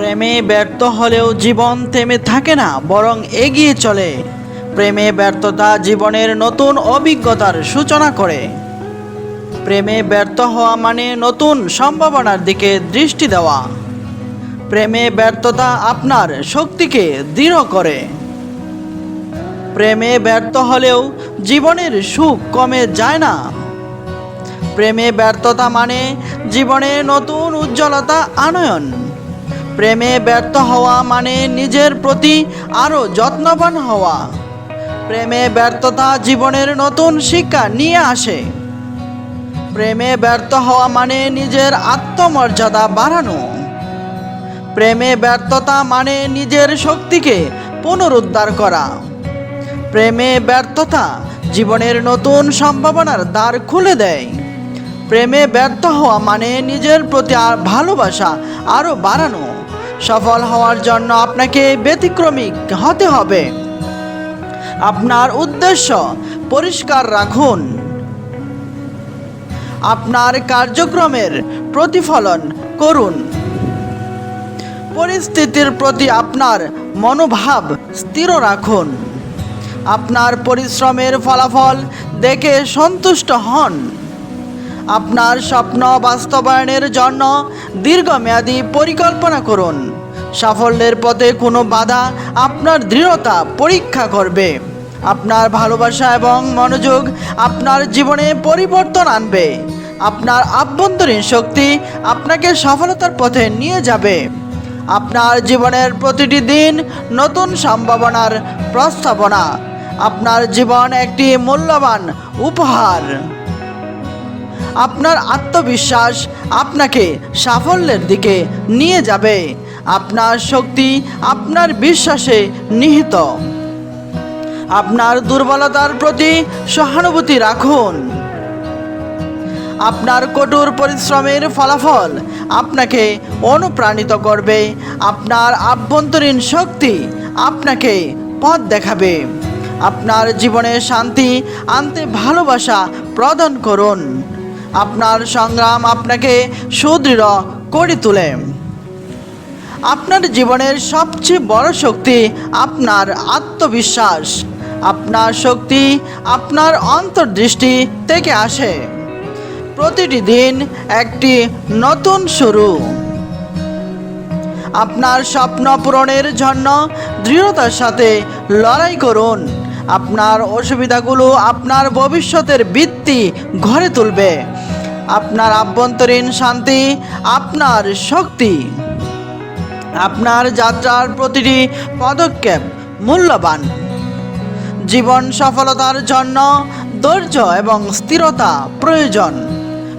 প্রেমে ব্যর্থ হলেও জীবন থেমে থাকে না, বরং এগিয়ে চলে। প্রেমে ব্যর্থতা জীবনের নতুন অভিজ্ঞতার সূচনা করে। প্রেমে ব্যর্থ হওয়া মানে নতুন সম্ভাবনার দিকে দৃষ্টি দেওয়া। প্রেমে ব্যর্থতা আপনার শক্তিকে দৃঢ় করে। প্রেমে ব্যর্থ হলেও জীবনের সুখ কমে যায় না। প্রেমে ব্যর্থতা মানে জীবনে নতুন উজ্জ্বলতা আনয়ন। প্রেমে ব্যর্থ হওয়া মানে নিজের প্রতি আরও যত্নবান হওয়া। প্রেমে ব্যর্থতা জীবনের নতুন শিক্ষা নিয়ে আসে। প্রেমে ব্যর্থ হওয়া মানে নিজের আত্মমর্যাদা বাড়ানো। প্রেমে ব্যর্থতা মানে নিজের শক্তিকে পুনরুদ্ধার করা। প্রেমে ব্যর্থতা জীবনের নতুন সম্ভাবনার দ্বার খুলে দেয়। প্রেমে ব্যর্থ হওয়া মানে নিজের প্রতি আর ভালোবাসা আরও বাড়ানো। সফল হওয়ার জন্য আপনাকে ব্যতিক্রমিক হতে হবে। আপনার উদ্দেশ্য পরিষ্কার রাখুন। আপনার কার্যক্রমের প্রতিফলন করুন। পরিস্থিতির প্রতি আপনার মনোভাব স্থির রাখুন। আপনার পরিশ্রমের ফলাফল দেখে সন্তুষ্ট হন। আপনার স্বপ্ন বাস্তবায়নের জন্য দীর্ঘমেয়াদী পরিকল্পনা করুন। সাফল্যের পথে কোনো বাধা আপনার দৃঢ়তা পরীক্ষা করবে। আপনার ভালোবাসা এবং মনোযোগ আপনার জীবনে পরিবর্তন আনবে। আপনার আভ্যন্তরীণ শক্তি আপনাকে সফলতার পথে নিয়ে যাবে। আপনার জীবনের প্রতিটি দিন নতুন সম্ভাবনার প্রস্তাবনা। আপনার জীবন একটি মূল্যবান উপহার। আপনার আত্মবিশ্বাস আপনাকে সাফল্যের দিকে নিয়ে যাবে। আপনার শক্তি, আপনার বিশ্বাসে নিহিত। আপনার দুর্বলতার প্রতি সহানুভূতি রাখুন। আপনার কঠোর পরিশ্রমের ফলাফল আপনাকে অনুপ্রাণিত করবে। আপনার আভ্যন্তরীণ শক্তি আপনাকে পথ দেখাবে। আপনার জীবনে শান্তি, আনতে ভালোবাসা প্রদান করুন। আপনার সংগ্রাম আপনাকে সুদৃঢ় করে তোলে। আপনার জীবনের সবচেয়ে বড় শক্তি আপনার আত্মবিশ্বাস। আপনার শক্তি আপনার অন্তর্দৃষ্টি থেকে আসে। প্রতিটি দিন একটি নতুন শুরু। আপনার স্বপ্ন পূরণের জন্য দৃঢ়তার সাথে লড়াই করুন। আপনার অসুবিধাগুলো আপনার ভবিষ্যতের ভিত্তি ঘরে তুলবে। আপনার আভ্যন্তরীণ শান্তি আপনার শক্তি। আপনার যাত্রার প্রতিটি পদক্ষেপ মূল্যবান। জীবন সফলতার জন্য ধৈর্য এবং স্থিরতা প্রয়োজন।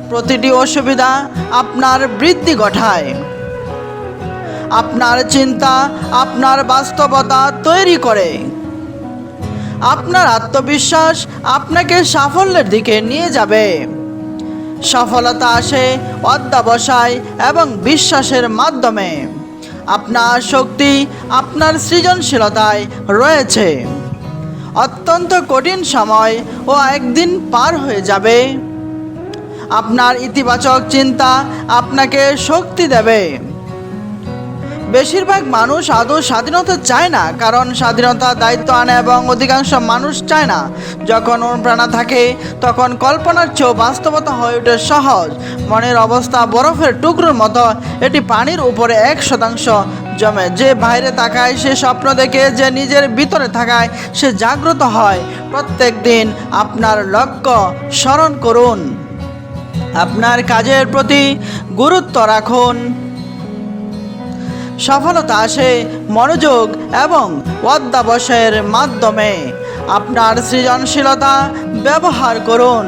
প্রতিটি অসুবিধা আপনার বৃদ্ধি ঘটায়। আপনার চিন্তা আপনার বাস্তবতা তৈরি করে। আপনার আত্মবিশ্বাস আপনাকে সাফল্যের দিকে নিয়ে যাবে। সফলতা আসে অধ্যাবসায় এবং বিশ্বাসের মাধ্যমে। আপনার শক্তি, আপনার সৃজনশীলতায় রয়েছে। অত্যন্ত কঠিন সময় ও একদিন পার হয়ে যাবে। আপনার ইতিবাচক চিন্তা আপনাকে শক্তি দেবে। বেশিরভাগ মানুষ আদৌ স্বাধীনতা চায় না, কারণ স্বাধীনতা দায়িত্ব আনে এবং অধিকাংশ মানুষ চায় না। যখন অনুপ্রেরণা থাকে, তখন কল্পনার চেয়েও বাস্তবতা হয়ে ওঠে সহজ। মনের অবস্থা বরফের টুকরোর মতো, এটি পানির উপরে এক শতাংশ জমে। যে বাইরে তাকায়, সে স্বপ্ন দেখে, যে নিজের ভিতরে থাকায়, সে জাগ্রত হয়। প্রত্যেক দিন আপনার লক্ষ্য স্মরণ করুন। আপনার কাজের প্রতি গুরুত্ব রাখুন। সফলতা আসে মনোযোগ এবং অধ্যাবসায়ের মাধ্যমে। আপনার সৃজনশীলতা ব্যবহার করুন।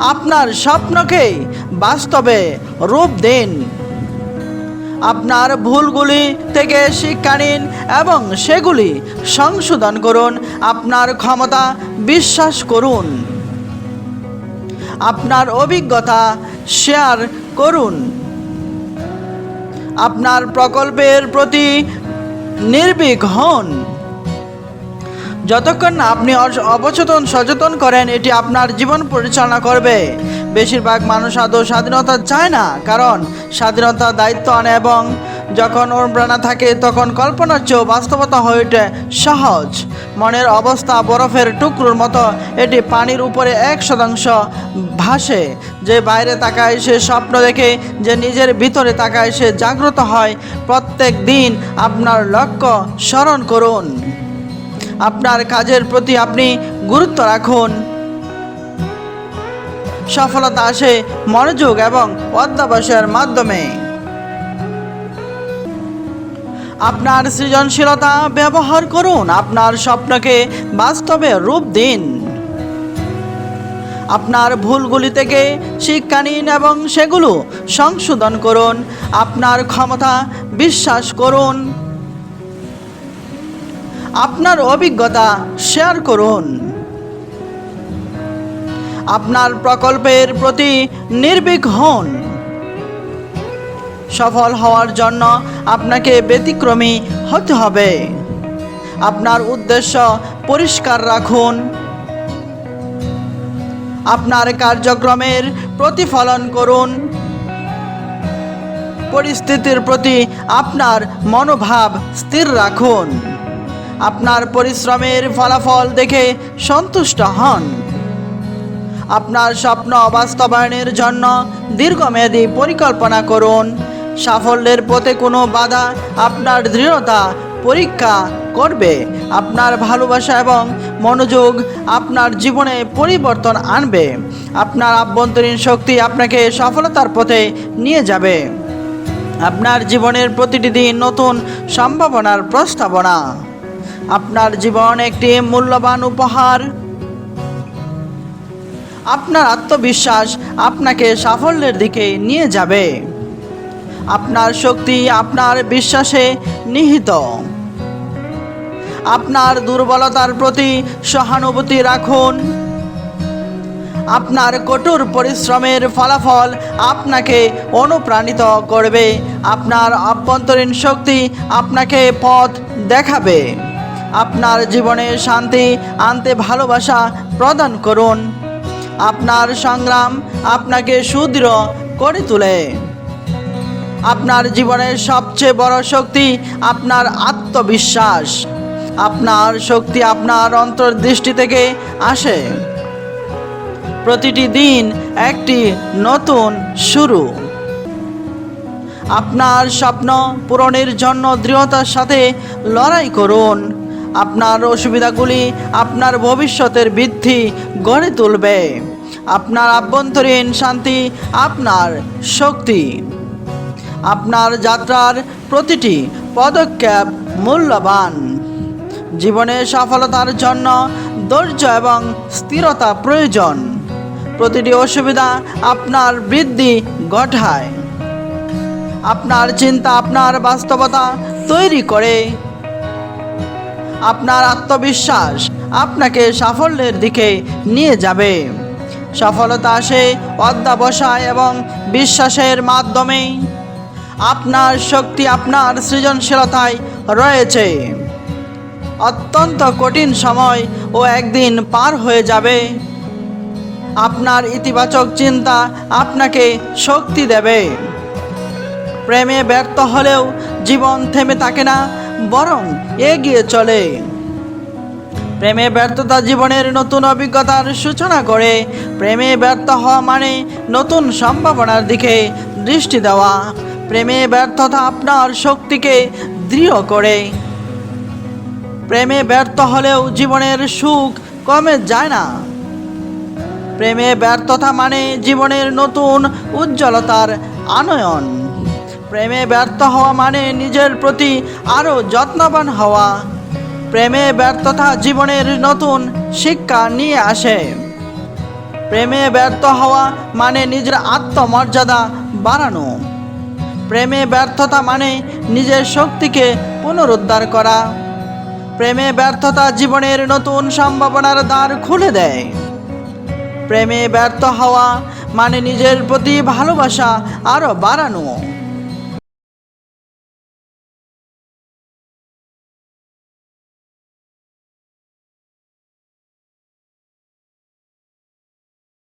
আপনার স্বপ্নকে বাস্তবে রূপ দিন। আপনার ভুলগুলি থেকে শিক্ষা নিন এবং সেগুলি সংশোধন করুন। আপনার ক্ষমতা বিশ্বাস করুন। আপনার অভিজ্ঞতা শেয়ার করুন। আপনার প্রকল্পের প্রতি নির্ভীক হন। যতক্ষণ আপনি অবচেতন, সচেতন করেন, এটি আপনার জীবন পরিচালনা করবে। বেশিরভাগ মানুষ আদৌ স্বাধীনতা চায় না, কারণ স্বাধীনতা দায়িত্ব আনে এবং যখন অনুপ্রেরণা থাকে, তখন কল্পনার চেয়েও বাস্তবতা হয়ে ওঠে সহজ। মনের অবস্থা বরফের টুকরোর মতো, এটি পানির উপরে এক শতাংশ ভাসে। যে বাইরে তাকায় সে স্বপ্ন দেখে, যে নিজের ভিতরে তাকায় সে জাগ্রত হয়। প্রত্যেক দিন আপনার লক্ষ্য স্মরণ করুন। আপনার কাজের প্রতি আপনি গুরুত্ব রাখুন। সফলতা আসে মনোযোগ এবং অধ্যাবসায়ের মাধ্যমে। আপনার সৃজনশীলতা ব্যবহার করুন। আপনার স্বপ্নকে বাস্তবে রূপ দিন। আপনার ভুলগুলি থেকে শিক্ষা নিন এবং সেগুলো সংশোধন করুন। আপনার ক্ষমতা বিশ্বাস করুন। আপনার অভিজ্ঞতা শেয়ার করুন। আপনার প্রকল্পের প্রতি নির্ভীক হন। সফল হওয়ার জন্য আপনাকে ব্যতিক্রমী হতে হবে। আপনার উদ্দেশ্য পরিষ্কার রাখুন। আপনার কার্যক্রমের প্রতিফলন করুন। পরিস্থিতির প্রতি আপনার মনোভাব স্থির রাখুন। আপনার পরিশ্রমের ফলাফল দেখে সন্তুষ্ট হন। আপনার স্বপ্ন বাস্তবায়নের জন্য দীর্ঘমেয়াদী পরিকল্পনা করুন। সাফল্যের পথে কোনো বাধা আপনার দৃঢ়তা পরীক্ষা করবে আপনার ভালোবাসা এবং মনোযোগ আপনার জীবনে পরিবর্তন আনবে। আপনার আভ্যন্তরীণ শক্তি আপনাকে সফলতার পথে নিয়ে যাবে। আপনার জীবনের প্রতিটি দিন নতুন সম্ভাবনার প্রস্তাবনা। আপনার জীবন একটি মূল্যবান উপহার। আপনার আত্মবিশ্বাস আপনাকে সাফল্যের দিকে নিয়ে যাবে। আপনার শক্তি আপনার বিশ্বাসে নিহিত। আপনার দুর্বলতার প্রতি সহানুভূতি রাখুন। আপনার কঠোর পরিশ্রমের ফলাফল আপনাকে অনুপ্রাণিত করবে। আপনার আভ্যন্তরীণ শক্তি আপনাকে পথ দেখাবে। আপনার জীবনে শান্তি, আনতে ভালোবাসা প্রদান করুন। আপনার সংগ্রাম আপনাকে সুদৃঢ় করে তোলে। আপনার জীবনের সবচেয়ে বড় শক্তি আপনার আত্মবিশ্বাস। আপনার শক্তি আপনার অন্তর্দৃষ্টি থেকে আসে। প্রতিটি দিন একটি নতুন শুরু। আপনার স্বপ্ন পূরণের জন্য দৃঢ়তার সাথে লড়াই করুন। আপনার অসুবিধাগুলি আপনার ভবিষ্যতের বৃদ্ধি গড়ে তুলবে। আপনার আভ্যন্তরীণ শান্তি আপনার শক্তি। আপনার যাত্রার প্রতিটি পদক্ষেপ মূল্যবান। জীবনে সফলতার জন্য ধৈর্য এবং স্থিরতা প্রয়োজন। প্রতিটি অসুবিধা আপনার বৃদ্ধি ঘটায়। আপনার চিন্তা, আপনার বাস্তবতা তৈরি করে। আপনার আত্মবিশ্বাস আপনাকে সাফল্যের দিকে নিয়ে যাবে। সফলতা আসে অধ্যাবসায় এবং বিশ্বাসের মাধ্যমে আপনার শক্তি, আপনার সৃজনশীলতায় রয়েছে। অত্যন্ত কঠিন সময় ও একদিন পার হয়ে যাবে। আপনার ইতিবাচক চিন্তা আপনাকে শক্তি দেবে। প্রেমে ব্যর্থ হলেও জীবন থেমে থাকে না, বরং এগিয়ে চলে। প্রেমে ব্যর্থতা জীবনের নতুন অভিজ্ঞতার সূচনা করে। প্রেমে ব্যর্থ হওয়া মানে নতুন সম্ভাবনার দিকে দৃষ্টি দেওয়া। প্রেমে ব্যর্থতা আপনার শক্তিকে দৃঢ় করে। প্রেমে ব্যর্থ হলেও জীবনের সুখ কমে যায় না। প্রেমে ব্যর্থতা মানে জীবনের নতুন উজ্জ্বলতার আনয়ন। প্রেমে ব্যর্থ হওয়া মানে নিজের প্রতি আরও যত্নবান হওয়া। প্রেমে ব্যর্থতা জীবনের নতুন শিক্ষা নিয়ে আসে। প্রেমে ব্যর্থ হওয়া মানে নিজের আত্মমর্যাদা বাড়ানো। প্রেমে ব্যর্থতা মানে নিজের শক্তিকে পুনরুদ্ধার করা। প্রেমে ব্যর্থতা জীবনের নতুন সম্ভাবনার দ্বার খুলে দেয়। প্রেমে ব্যর্থ হওয়া মানে নিজের প্রতি ভালোবাসা আরও বাড়ানো।